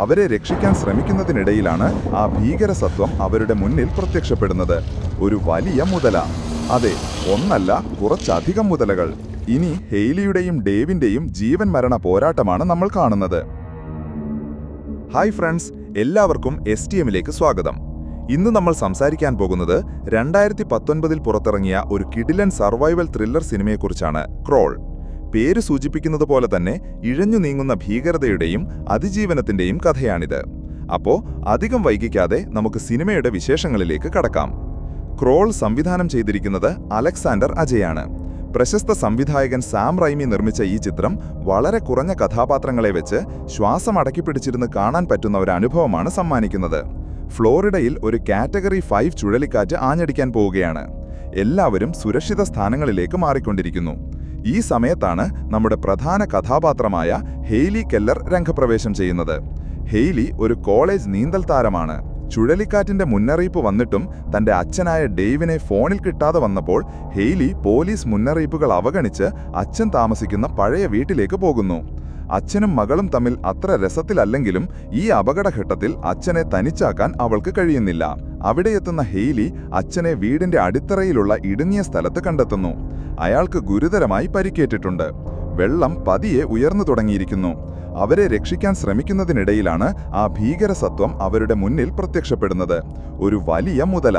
അവരെ രക്ഷിക്കാൻ ശ്രമിക്കുന്നതിനിടയിലാണ് ആ ഭീകരസത്വം അവരുടെ മുന്നിൽ പ്രത്യക്ഷപ്പെടുന്നത്. ഒരു വലിയ മുതല. അതെ ഒന്നല്ല കുറച്ചധികം മുതലകൾ. ഇനി ഹെയ്ലിയുടെയും ഡേവിന്റെയും ജീവൻ മരണ പോരാട്ടമാണ് നമ്മൾ കാണുന്നത്. ഹായ് ഫ്രണ്ട്സ് എല്ലാവർക്കും എസ് ടി എമ്മിലേക്ക് സ്വാഗതം. ഇന്ന് നമ്മൾ സംസാരിക്കാൻ പോകുന്നത് രണ്ടായിരത്തി പത്തൊൻപതിൽ പുറത്തിറങ്ങിയ ഒരു കിഡിലൻ സർവൈവൽ ത്രില്ലർ സിനിമയെക്കുറിച്ചാണ് ക്രോൾ. പേര് സൂചിപ്പിക്കുന്നത് പോലെ തന്നെ ഇഴഞ്ഞു നീങ്ങുന്ന ഭീകരതയുടെയും അതിജീവനത്തിന്റെയും കഥയാണിത്. അപ്പോ അധികം വൈകിക്കാതെ നമുക്ക് സിനിമയുടെ വിശേഷങ്ങളിലേക്ക് കടക്കാം. ക്രോൾ സംവിധാനം ചെയ്തിരിക്കുന്നത് അലക്സാണ്ടർ അജയാണ്. പ്രശസ്ത സംവിധായകൻ സാം റൈമി നിർമ്മിച്ച ഈ ചിത്രം വളരെ കുറഞ്ഞ കഥാപാത്രങ്ങളെ വെച്ച് ശ്വാസം അടക്കിപ്പിടിച്ചിരുന്ന് കാണാൻ പറ്റുന്ന ഒരു അനുഭവമാണ് സമ്മാനിക്കുന്നത്. ഫ്ലോറിഡയിൽ ഒരു കാറ്റഗറി ഫൈവ് ചുഴലിക്കാറ്റ് ആഞ്ഞടിക്കാൻ പോവുകയാണ്. എല്ലാവരും സുരക്ഷിത സ്ഥാനങ്ങളിലേക്ക് മാറിക്കൊണ്ടിരിക്കുന്നു. ഈ സമയത്താണ് നമ്മുടെ പ്രധാന കഥാപാത്രമായ ഹെയ്ലി കെല്ലർ രംഗപ്രവേശം ചെയ്യുന്നത്. ഹെയ്ലി ഒരു കോളേജ് നീന്തൽ താരമാണ്. ചുഴലിക്കാറ്റിന്റെ മുന്നറിയിപ്പ് വന്നിട്ടും തന്റെ അച്ഛനായ ഡേവിനെ ഫോണിൽ കിട്ടാതെ വന്നപ്പോൾ ഹെയ്ലി പോലീസ് മുന്നറിയിപ്പുകൾ അവഗണിച്ച് അച്ഛൻ താമസിക്കുന്ന പഴയ വീട്ടിലേക്ക് പോകുന്നു. അച്ഛനും മകളും തമ്മിൽ അത്ര രസത്തിലല്ലെങ്കിലും ഈ അപകടഘട്ടത്തിൽ അച്ഛനെ തനിച്ചാക്കാൻ അവൾക്ക് കഴിയുന്നില്ല. അവിടെ എത്തുന്ന ഹെയ്ലി അച്ഛനെ വീടിന്റെ അടിത്തറയിലുള്ള ഇടുങ്ങിയ സ്ഥലത്ത് കണ്ടെത്തുന്നു. അയാൾക്ക് ഗുരുതരമായി പരിക്കേറ്റിട്ടുണ്ട്. വെള്ളം പതിയെ ഉയർന്നു തുടങ്ങിയിരിക്കുന്നു. അവരെ രക്ഷിക്കാൻ ശ്രമിക്കുന്നതിനിടയിലാണ് ആ ഭീകരസത്വം അവരുടെ മുന്നിൽ പ്രത്യക്ഷപ്പെടുന്നത്. ഒരു വലിയ മുതല.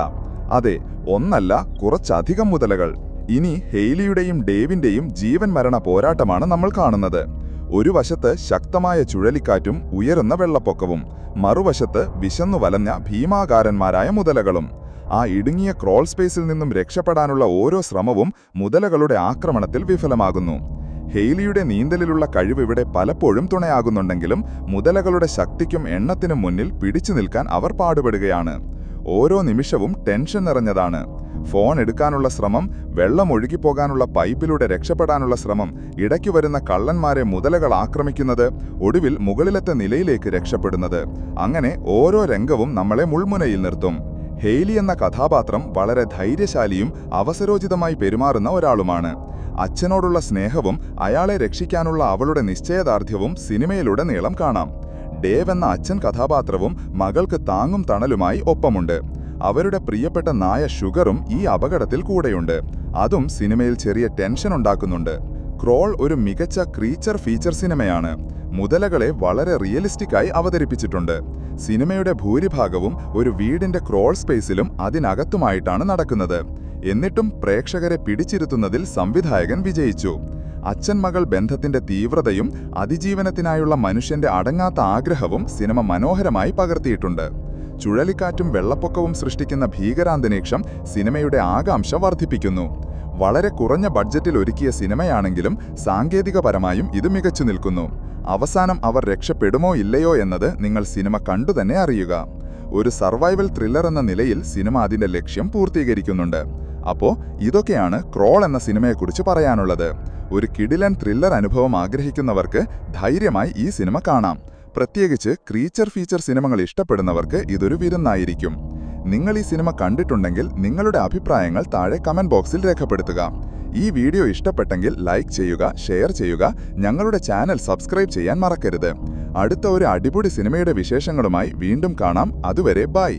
അതെ ഒന്നല്ല കുറച്ചധികം മുതലകൾ. ഇനി ഹെയ്ലിയുടെയും ഡേവിന്റെയും ജീവൻ മരണ പോരാട്ടമാണ് നമ്മൾ കാണുന്നത്. ഒരു വശത്ത് ശക്തമായ ചുഴലിക്കാറ്റും ഉയരുന്ന വെള്ളപ്പൊക്കവും. മറുവശത്ത് വിശന്നു വലഞ്ഞ ഭീമാകാരന്മാരായ മുതലകളും ആ ഇടുങ്ങിയ ക്രോൾ സ്പേസിൽ നിന്നും രക്ഷപ്പെടാനുള്ള ഓരോ ശ്രമവും മുതലകളുടെ ആക്രമണത്തിൽ വിഫലമാകുന്നു. ഹെയ്ലിയുടെ നീന്തലിലുള്ള കഴിവ് ഇവിടെ പലപ്പോഴും തുണയാകുന്നുണ്ടെങ്കിലും മുതലകളുടെ ശക്തിക്കും എണ്ണത്തിനും മുന്നിൽ പിടിച്ചു നിൽക്കാൻ അവർ പാടുപെടുകയാണ്. ഓരോ നിമിഷവും ടെൻഷൻ നിറഞ്ഞതാണ്. ഫോൺ എടുക്കാനുള്ള ശ്രമം വെള്ളം ഒഴുകിപ്പോകാനുള്ള പൈപ്പിലൂടെ രക്ഷപ്പെടാനുള്ള ശ്രമം ഇടയ്ക്കു വരുന്ന കള്ളന്മാരെ മുതലകൾ ആക്രമിക്കുന്നത് ഒടുവിൽ മുകളിലത്തെ നിലയിലേക്ക് രക്ഷപ്പെടുന്നത്. അങ്ങനെ ഓരോ രംഗവും നമ്മളെ മുൾമുനയിൽ നിർത്തും. ഹെയ്ലി എന്ന കഥാപാത്രം വളരെ ധൈര്യശാലിയും അവസരോചിതമായി പെരുമാറുന്ന ഒരാളുമാണ്. അച്ഛനോടുള്ള സ്നേഹവും അയാളെ രക്ഷിക്കാനുള്ള അവളുടെ നിശ്ചയദാർഢ്യവും സിനിമയിലൂടെ നീളം കാണാം. ഡേവ് എന്ന അച്ഛൻ കഥാപാത്രവും മകൾക്ക് താങ്ങും തണലുമായി ഒപ്പമുണ്ട്. അവരുടെ പ്രിയപ്പെട്ട നായ ഷുഗറും ഈ അപകടത്തിൽ കൂടെയുണ്ട്. അതും സിനിമയിൽ ചെറിയ ടെൻഷൻ ഉണ്ടാക്കുന്നുണ്ട്. ക്രോൾ ഒരു മികച്ച ക്രീച്ചർ ഫീച്ചർ സിനിമയാണ്. മുതലകളെ വളരെ റിയലിസ്റ്റിക്കായി അവതരിപ്പിച്ചിട്ടുണ്ട്. സിനിമയുടെ ഭൂരിഭാഗവും ഒരു വീടിന്റെ ക്രോൾ സ്പേസിലും അതിനകത്തുമായിട്ടാണ് നടക്കുന്നത്. എന്നിട്ടും പ്രേക്ഷകരെ പിടിച്ചിരുത്തുന്നതിൽ സംവിധായകൻ വിജയിച്ചു. അച്ഛൻ മകൾ ബന്ധത്തിന്റെ തീവ്രതയും അതിജീവനത്തിനായുള്ള മനുഷ്യന്റെ അടങ്ങാത്ത ആഗ്രഹവും സിനിമ മനോഹരമായി പകർത്തിയിട്ടുണ്ട്. ചുഴലിക്കാറ്റും വെള്ളപ്പൊക്കവും സൃഷ്ടിക്കുന്ന ഭീകരാന്തരീക്ഷം സിനിമയുടെ ആകാംക്ഷ വർദ്ധിപ്പിക്കുന്നു. വളരെ കുറഞ്ഞ ബഡ്ജറ്റിൽ ഒരുക്കിയ സിനിമയാണെങ്കിലും സാങ്കേതികപരമായും ഇത് മികച്ചു നിൽക്കുന്നു. അവസാനം അവർ രക്ഷപ്പെടുമോ ഇല്ലയോ എന്നത് നിങ്ങൾ സിനിമ കണ്ടുതന്നെ അറിയുക. ഒരു സർവൈവൽ ത്രില്ലർ എന്ന നിലയിൽ സിനിമ അതിന്റെ ലക്ഷ്യം പൂർത്തീകരിക്കുന്നുണ്ട്. അപ്പോൾ ഇതൊക്കെയാണ് ക്രോൾ എന്ന സിനിമയെക്കുറിച്ച് പറയാനുള്ളത്. ഒരു കിടിലൻ ത്രില്ലർ അനുഭവം ആഗ്രഹിക്കുന്നവർക്ക് ധൈര്യമായി ഈ സിനിമ കാണാം. പ്രത്യേകിച്ച് ക്രീച്ചർ ഫീച്ചർ സിനിമകൾ ഇഷ്ടപ്പെടുന്നവർക്ക് ഇതൊരു വിരുന്നായിരിക്കും. നിങ്ങൾ ഈ സിനിമ കണ്ടിട്ടുണ്ടെങ്കിൽ നിങ്ങളുടെ അഭിപ്രായങ്ങൾ താഴെ കമന്റ് ബോക്സിൽ രേഖപ്പെടുത്തുക. ഈ വീഡിയോ ഇഷ്ടപ്പെട്ടെങ്കിൽ ലൈക്ക് ചെയ്യുക ഷെയർ ചെയ്യുക ഞങ്ങളുടെ ചാനൽ സബ്സ്ക്രൈബ് ചെയ്യാൻ മറക്കരുത്. അടുത്ത ഒരു അടിപൊളി സിനിമയുടെ വിശേഷങ്ങളുമായി വീണ്ടും കാണാം. അതുവരെ ബൈ